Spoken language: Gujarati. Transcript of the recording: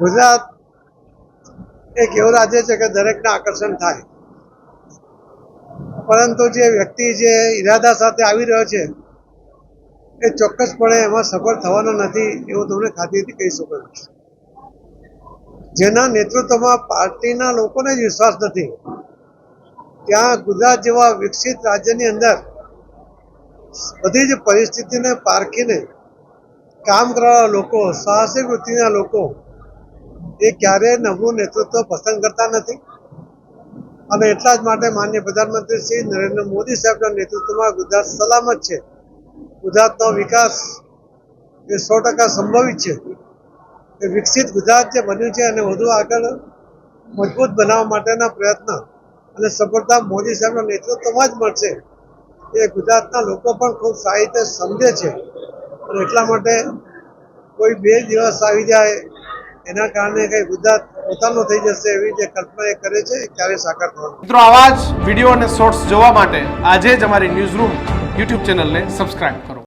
ગુજરાત એક એવું રાજ્ય છે કે દરેકને આકર્ષણ થાય. પરંતુ જે વ્યક્તિ જે ઈરાદા સાથે આવી રહ્યો છે, એ ચોક્કસપણે એમાં સફળ થવાનો નથી એવું તમને ખાતરીથી કહી શકું જેના નેતૃત્વમાં પાર્ટીના લોકોને જ વિશ્વાસ નથી. ત્યાં ગુજરાત જેવા વિકસિત રાજ્યની અંદર બધી જ પરિસ્થિતિને પારખીને કામ કરવાના લોકો, સાહસિક વૃત્તિના લોકો એ ક્યારેય નવું નેતૃત્વ પસંદ કરતા નથી. અને એટલા જ માટે માન્ય પ્રધાનમંત્રી શ્રી નરેન્દ્ર મોદી સાહેબના નેતૃત્વમાં ગુજરાત સલામત છે. ગુજરાતનો વિકાસ એ સો ટકા સંભવિત છે. એ વિકસિત ગુજરાત જે બન્યું છે અને વધુ આગળ મજબૂત બનાવવા માટેના પ્રયત્ન અને સફળતા મોદી સાહેબના નેતૃત્વમાં જ મળશે એ ગુજરાતના લોકો પણ ખૂબ સારી સમજે છે. અને એટલા માટે કોઈ બે દિવસ આવી જાય એના કારણે કઈ ગુજરાત પોતાનું થઈ જશે એવી જે કલ્પના એ કરે છે ક્યારે સાકાર થવાનું મિત્રો, આવા જ વીડિયો અને શોર્ટ્સ જોવા માટે આજે જ અમારી ન્યૂઝ રૂમ યુટ્યુબ ચેનલને સબસ્ક્રાઇબ કરો.